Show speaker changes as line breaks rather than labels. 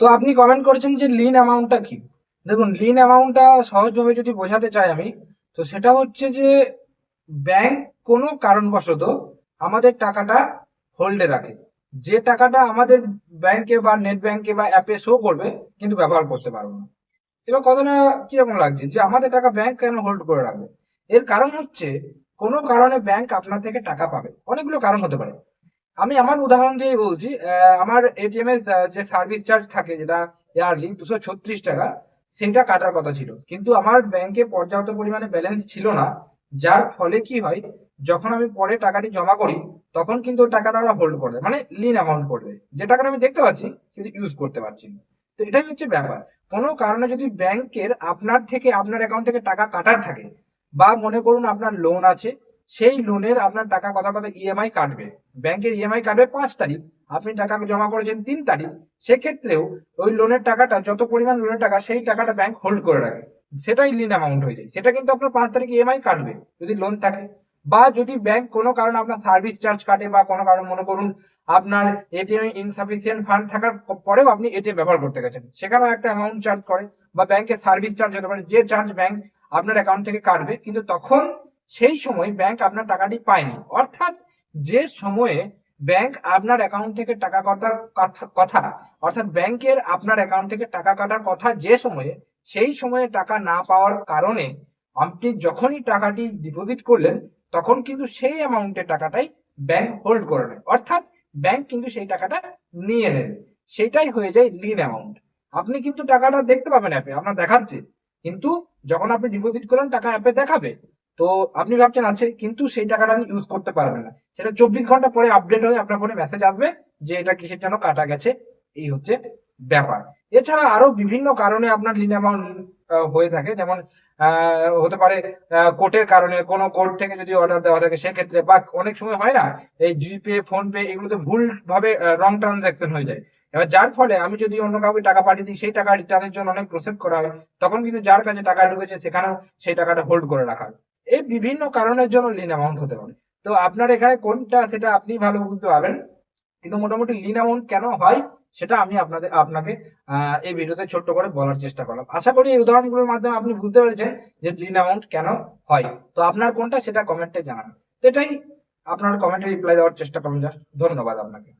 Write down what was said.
তো আপনি কমেন্ট করেছেন যে লিন অ্যামাউন্টটা কি? দেখুন লিন অ্যামাউন্টটা সহজভাবে যদি বোঝাতে চাই আমি, তো সেটা হচ্ছে যে ব্যাংক কোনো কারণবশত আমাদের টাকাটা হোল্ডে রাখে। যে টাকাটা আমাদের ব্যাংকে বা নেট ব্যাংকে বা অ্যাপে শো করবে, কিন্তু ব্যবহার করতে পারব না। এবার কথাটা কীরকম লাগছে? যে আমাদের টাকা ব্যাংক কেন হোল্ড করে রাখবে? এর কারণ হচ্ছে, কোনো কারণে ব্যাংক আপনার থেকে টাকা পাবে। অনেকগুলো কারণ হতে পারে। আমি আমার উদাহরণ দিয়ে বলছি আমার এটিএম এর যে সার্ভিস চার্জ থাকে, যেটা ইয়ারলি দুশো ছত্রিশ টাকা, সেটা কাটার কথা ছিল। কিন্তু আমার ব্যাংকে পর্যাপ্ত পরিমাণে ব্যালেন্স ছিল না। যার ফলে কি হয়, যখন আমি পরে টাকাটি জমা করি, তখন কিন্তু টাকাটা ওরা হোল্ড করে মানে লিন অ্যামাউন্ট করে দেয়। যে টাকাটা আমি দেখতে পাচ্ছি, কিন্তু ইউজ করতে পারছি না। তো এটাই হচ্ছে ব্যাপার। কোনো কারণে যদি ব্যাংকের আপনার থেকে, আপনার অ্যাকাউন্ট থেকে টাকা কাটার থাকে, বা মনে করুন আপনার লোন আছে সেই লোনের আপনার টাকা কথা কথা ইএমআই কাটবে। ব্যাংকের ইএমআই কাটবে পাঁচ তারিখ। আপনি টাকা জমা করেছেন তিন তারিখ। সেক্ষেত্রেও ওই লোনের টাকাটা, যত পরিমাণ লোনের টাকা, সেই টাকাটা ব্যাংক হোল্ড করে রাখে। সেটাই লিন অ্যামাউন্ট হয়ে যায়। সেটা কিন্তু আপনার পাঁচ তারিখ ইএমআই কাটবে, যদি লোন থাকে। বা যদি ব্যাংক কোনো কারণে আপনার সার্ভিস চার্জ কাটে বা কোনো কারণে, মনে করুন আপনার এটিএম ইনসাফিসিয়েন্ট ফান্ড থাকার পরেও আপনি এটিএম ব্যবহার করতে গেছেন। সেখানেও একটা অ্যামাউন্ট চার্জ করে বা ব্যাংকের সার্ভিস চার্জ হতে পারে। যে চার্জ ব্যাংক আপনার অ্যাকাউন্ট থেকে কাটবে, কিন্তু তখন সেই সময় ব্যাংক আপনার টাকাটি পায়নি। অর্থাৎ যে সময়ে ব্যাংক আপনার অ্যাকাউন্ট থেকে টাকা কাটার কথা- অর্থাৎ ব্যাংকের আপনার অ্যাকাউন্ট থেকে টাকা কাটার কথা যে সময়ে, সেই সময়ে টাকা না পাওয়ার কারণে আপনি যখনই টাকাটি ডিপোজিট করলেন, তখন কিন্তু সেই অ্যামাউন্টের টাকাটাই ব্যাংক হোল্ড করে নেয়। অর্থাৎ ব্যাংক কিন্তু সেই টাকাটা নিয়ে নেবে। সেটাই হয়ে যায় লিন অ্যামাউন্ট আপনি কিন্তু টাকাটা দেখতে পাবেন অ্যাপে আপনার দেখাচ্ছে। কিন্তু যখন আপনি ডিপোজিট করলেন, টাকা অ্যাপে দেখাবে। তো আপনি ভাবছেন আছে কিন্তু সেই টাকাটা আপনি ইউজ করতে পারবেন না। সেটা চব্বিশ ঘণ্টা পরে আপডেট হয়ে আপনার ফোনে মেসেজ আসবে যে এটা কিসের জন্য কাটা গেছে, এই হচ্ছে ব্যাপার। এছাড়া আরও বিভিন্ন কারণে আপনার লিন অ্যামাউন্ট হয়ে থাকে। যেমন হতে পারে কোর্টের কারণে কোনো কোর্ট থেকে যদি অর্ডার দেওয়া থাকে, সেক্ষেত্রে বা অনেক সময় হয় না, এই জিপে ফোন পে এগুলোতে ভুল ভাবে রং ট্রানজাকশন হয়ে যায়। এবার যার ফলে আমি যদি অন্য কাউকে টাকা পাঠিয়ে দিই, সেই টাকা রিটার্নের জন্য অনেক প্রসেস করা হয়। তখন কিন্তু যার কাছে টাকা ঢুকেছে, সেখানেও সেই টাকাটা হোল্ড করে রাখা হয়। এই বিভিন্ন কারণের জন্য লিন অ্যামাউন্ট হতে পারে। তো আপনার এখানে কোনটা সেটা আপনি ভালো বুঝতে পারবেন। কিন্তু মোটামুটি লিন অ্যামাউন্ট কেন হয়, সেটা আমি আপনাদের, আপনাকে এই ভিডিওতে ছোট্ট করে বলার চেষ্টা করলাম। আশা করি এই উদাহরণগুলোর মাধ্যমে আপনি বুঝতে পেরেছেন যে লিন অ্যামাউন্ট কেন হয়। তো আপনার কোনটা সেটা কমেন্টে জানান। তো এটাই আপনার কমেন্টে রিপ্লাই দেওয়ার চেষ্টা করুন যা ধন্যবাদ আপনাকে।